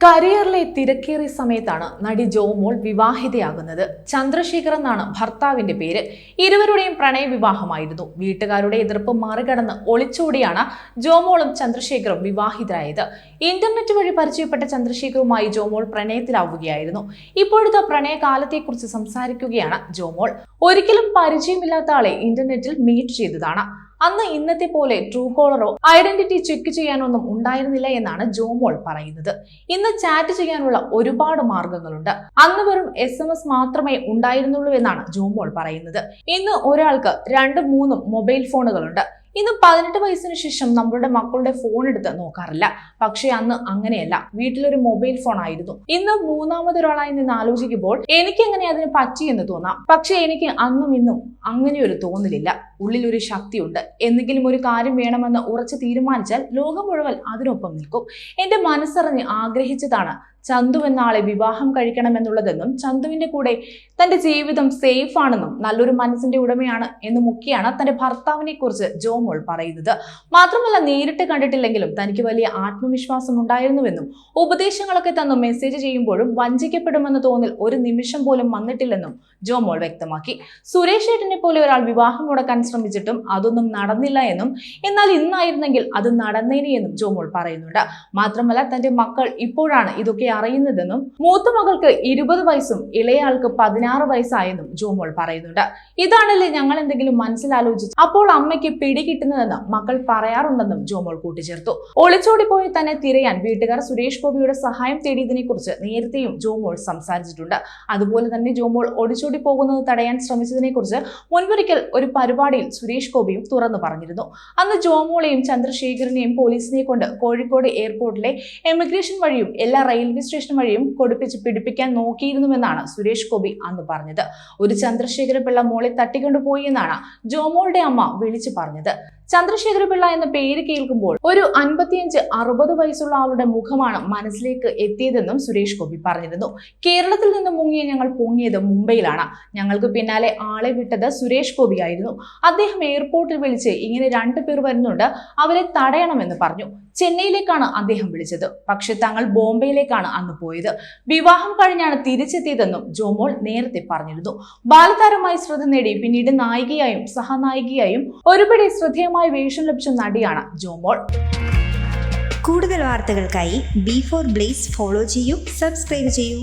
കരിയറിലെ തിരക്കേറിയ സമയത്താണ് നടി ജോമോൾ വിവാഹിതയാകുന്നത്. ചന്ദ്രശേഖർ എന്നാണ് ഭർത്താവിന്റെ പേര്. ഇരുവരുടെയും പ്രണയ വിവാഹമായിരുന്നു വീട്ടുകാരുടെ എതിർപ്പ് മറികടന്ന് ഒളിച്ചോടിയാണ് ജോമോളും ചന്ദ്രശേഖറും വിവാഹിതരായത്. ഇന്റർനെറ്റ് വഴി പരിചയപ്പെട്ട ചന്ദ്രശേഖറുമായി ജോമോൾ പ്രണയത്തിലാവുകയായിരുന്നു. ഇപ്പോഴത്തെ പ്രണയകാലത്തെക്കുറിച്ച് സംസാരിക്കുകയാണ് ജോമോൾ ഒരിക്കലും പരിചയമില്ലാത്ത ആളെ ഇന്റർനെറ്റിൽ മീറ്റ് ചെയ്തതാണ്. അന്ന് ഇന്നത്തെ പോലെ ട്രൂ കോളറോ ഐഡന്റിറ്റി ചെക്ക് ചെയ്യാനൊന്നും ഉണ്ടായിരുന്നില്ല എന്നാണ് ജോമോൾ പറയുന്നത്. ഇന്ന് ചാറ്റ് ചെയ്യാനുള്ള ഒരുപാട് മാർഗങ്ങളുണ്ട്. അന്ന് വെറും എസ് എം എസ് മാത്രമേ ഉണ്ടായിരുന്നുള്ളൂ എന്നാണ് ജോമോൾ പറയുന്നത്. ഇന്ന് ഒരാൾക്ക് രണ്ടും മൂന്നും മൊബൈൽ ഫോണുകളുണ്ട്. ഇന്ന് പതിനെട്ട് വയസ്സിന് ശേഷം നമ്മളുടെ മക്കളുടെ ഫോൺ എടുത്ത് നോക്കാറില്ല. പക്ഷെ അന്ന് അങ്ങനെയല്ല. വീട്ടിലൊരു മൊബൈൽ ഫോൺ ആയിരുന്നു. ഇന്ന് മൂന്നാമതൊരാളായി നിന്ന് ആലോചിക്കുമ്പോൾ എനിക്ക് എങ്ങനെ അതിന് പറ്റിയെന്ന് തോന്നാം. പക്ഷെ എനിക്ക് അന്നും ഇന്നും അങ്ങനെ ഒരു തോന്നലില്ല. ഉള്ളിൽ ഒരു ശക്തിയുണ്ട്. എന്തെങ്കിലും ഒരു കാര്യം വേണമെന്ന് ഉറച്ച് തീരുമാനിച്ചാൽ ലോകം മുഴുവൻ അതിനൊപ്പം നിൽക്കും. എന്റെ മനസ്സറിഞ്ഞ് ആഗ്രഹിച്ചതാണ് ചന്തു എന്ന ആളെ വിവാഹം കഴിക്കണമെന്നുള്ളതെന്നും ചന്തുവിന്റെ കൂടെ തന്റെ ജീവിതം സേഫ് ആണെന്നും നല്ലൊരു മനസ്സിന്റെ ഉടമയാണ് എന്നും ഒക്കെയാണ് തന്റെ ഭർത്താവിനെ കുറിച്ച് ജോമോൾ പറയുന്നത്. മാത്രമല്ല നേരിട്ട് കണ്ടിട്ടില്ലെങ്കിലും തനിക്ക് വലിയ ആത്മവിശ്വാസം ഉണ്ടായിരുന്നുവെന്നും ഉപദേശങ്ങളൊക്കെ തന്നു മെസ്സേജ് ചെയ്യുമ്പോഴും വഞ്ചിക്കപ്പെടുമെന്ന് തോന്നൽ ഒരു നിമിഷം പോലും വന്നിട്ടില്ലെന്നും ജോമോൾ വ്യക്തമാക്കി. സുരേഷ് ഏട്ടനെ പോലെ ഒരാൾ വിവാഹം മുടക്കാൻ ശ്രമിച്ചിട്ടും അതൊന്നും നടന്നില്ല എന്നും എന്നാൽ ഇന്നായിരുന്നെങ്കിൽ അത് നടന്നേനെ എന്നും ജോമോൾ പറയുന്നുണ്ട്. മാത്രമല്ല തന്റെ മക്കൾ ഇപ്പോഴാണ് ഇതൊക്കെ അറിയുന്നതെന്നും മൂത്ത മകൾക്ക് ഇരുപത് വയസ്സും ഇളയാൾക്ക് പതിനാറ് വയസ്സായെന്നും ജോമോൾ പറയുന്നുണ്ട്. ഇതാണല്ലേ ഞങ്ങൾ എന്തെങ്കിലും മനസ്സിലാലോചിച്ച് അപ്പോൾ അമ്മയ്ക്ക് പിടികിട്ടുന്നതെന്ന് മക്കൾ പറയാറുണ്ടെന്നും ജോമോൾ കൂട്ടിച്ചേർത്തു. ഒളിച്ചോടിപ്പോയി തന്നെ തിരയാൻ വീട്ടുകാർ സുരേഷ് ഗോപിയുടെ സഹായം തേടിയതിനെ കുറിച്ച് നേരത്തെയും ജോമോൾ സംസാരിച്ചിട്ടുണ്ട്. അതുപോലെ തന്നെ ജോമോൾ ഒളിച്ചോടി പോകുന്നത് തടയാൻ ശ്രമിച്ചതിനെ കുറിച്ച് മുൻപൊരിക്കൽ ഒരു പരിപാടിയിൽ സുരേഷ് ഗോപിയും തുറന്നു പറഞ്ഞിരുന്നു. അന്ന് ജോമോളെയും ചന്ദ്രശേഖരനെയും പോലീസിനെ കൊണ്ട് കോഴിക്കോട് എയർപോർട്ടിലെ എമിഗ്രേഷൻ വഴിയും എല്ലാ റെയിൽവേ സ്റ്റേഷൻ വഴിയും കൊടുപ്പിച്ച് പിടിപ്പിക്കാൻ നോക്കിയിരുന്നുവെന്നാണ് സുരേഷ് ഗോപി അന്ന് പറഞ്ഞത്. ഒരു ചന്ദ്രശേഖര പിള്ള മോളെ തട്ടിക്കൊണ്ടുപോയി എന്നാണ് ജോമോളുടെ അമ്മ വിളിച്ചു പറഞ്ഞത്. ചന്ദ്രശേഖര പിള്ള എന്ന പേര് കേൾക്കുമ്പോൾ ഒരു അൻപത്തിയഞ്ച് അറുപത് വയസ്സുള്ള ആളുടെ മുഖമാണ് മനസ്സിലേക്ക് എത്തിയതെന്നും സുരേഷ് ഗോപി പറഞ്ഞിരുന്നു. കേരളത്തിൽ നിന്ന് മുങ്ങിയ ഞങ്ങൾ പൊങ്ങിയത് മുംബൈയിലാണ്. ഞങ്ങൾക്ക് പിന്നാലെ ആളെ വിട്ടത് സുരേഷ് ഗോപി ആയിരുന്നു. അദ്ദേഹം എയർപോർട്ടിൽ വിളിച്ച് ഇങ്ങനെ രണ്ടു പേർ വരുന്നുണ്ട്. അവരെ തടയണമെന്ന് പറഞ്ഞു. ചെന്നൈയിലേക്കാണ് അദ്ദേഹം വിളിച്ചത്. പക്ഷെ തങ്ങൾ ബോംബെയിലേക്കാണ് അന്ന് പോയത്. വിവാഹം കഴിഞ്ഞാണ് തിരിച്ചെത്തിയതെന്നും ജോമോൾ നേരത്തെ പറഞ്ഞിരുന്നു. ബാലതാരമായി ശ്രദ്ധ നേടി പിന്നീട് നായികയായും സഹനായികയായും ഒരുപടി ശ്രദ്ധേയമായ വേഷം ലഭിച്ച നടിയാണ് ജോമോൾ കൂടുതൽ വാർത്തകൾക്കായി ബി ഫോർ ബ്ലേസ് ഫോളോ ചെയ്യൂ സബ്സ്ക്രൈബ് ചെയ്യൂ.